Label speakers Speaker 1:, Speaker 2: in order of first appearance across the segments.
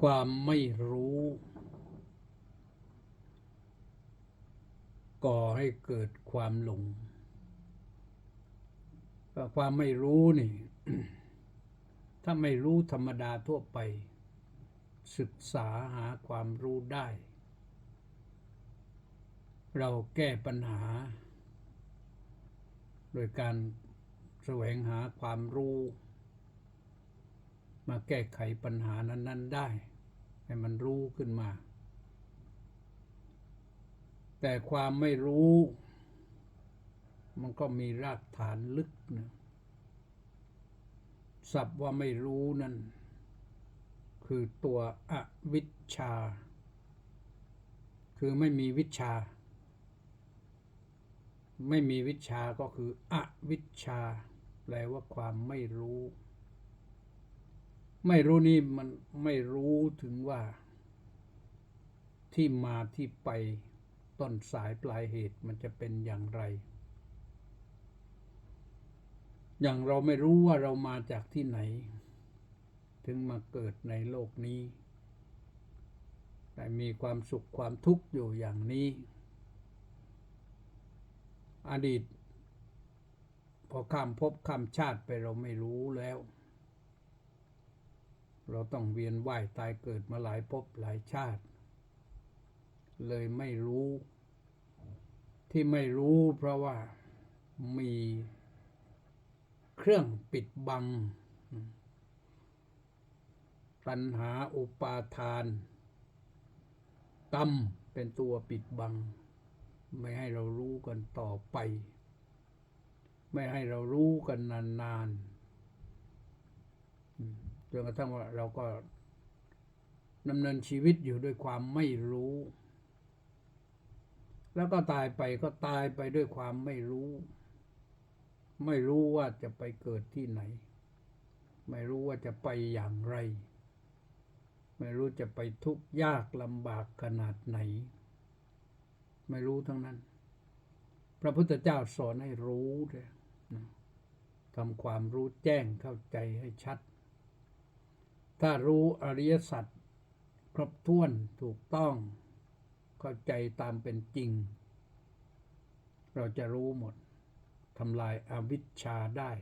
Speaker 1: ความไม่รู้ ก่อให้เกิดความหลงความไม่รู้นี่ ถ้าไม่รู้ธรรมดาทั่วไป ศึกษาหาความรู้ได้ เราแก้ปัญหา โดยการแสวงหาความรู้ มาแก้ไขปัญหานั้น ๆ ได้ ให้มันรู้ขึ้นมา แต่ความไม่รู้ มันก็มีรากฐานลึกนะศัพท์ว่าไม่รู้นั่น คือตัวอวิชชา คือไม่มีวิชา ไม่มีวิชาก็คืออวิชชา แปลว่าความไม่รู้ ไม่รู้นี่มันไม่รู้ถึงว่า ที่มาที่ไปต้นสายปลายเหตุมันจะเป็นอย่างไร อย่างเราไม่รู้ว่าเรามาจากที่ไหน ถึงมาเกิดในโลกนี้ แต่มีความสุขความทุกข์อยู่อย่างนี้ อดีตพอข้ามภพข้ามชาติไปเราไม่รู้แล้ว เราต้องเวียนว่ายตายเกิดมาหลายภพหลายชาติ เลยไม่รู้ ที่ไม่รู้เพราะว่ามีเครื่องปิดบังตัณหาอุปาทานกรรมเป็นตัวปิดบัง ไม่ให้เรารู้กันต่อไป ไม่ให้เรารู้กันนานๆ จนกระทั่งว่าเราก็ดำเนินชีวิตอยู่ด้วยความไม่รู้ แล้วก็ตายไปก็ตายไปด้วยความไม่รู้ ไม่รู้ว่าจะไปเกิดที่ไหน ไม่รู้ว่าจะไปอย่างไร ไม่รู้จะไปทุกข์ยากลำบากขนาดไหน ไม่รู้ทั้งนั้น พระพุทธเจ้าสอนให้รู้เลยทำความรู้แจ้งเข้าใจให้ชัด ถ้ารู้อริยสัจครบถ้วนถูกต้อง เข้าใจตามเป็นจริง เราจะรู้หมดทำลายอาวิชชาได้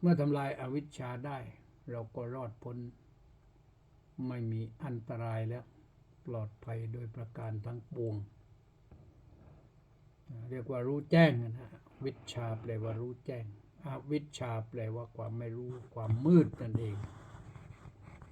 Speaker 1: เมื่อทำลายอาวิชชาได้ เราก็รอดพ้น ไม่มีอันตรายแล้ว ปลอดภัยโดยประการทั้งปวง เรียกว่ารู้แจ้งนะฮะวิชชาแปลว่ารู้แจ้งอวิชชาแปลว่าความไม่รู้ความมืดนั่นเอง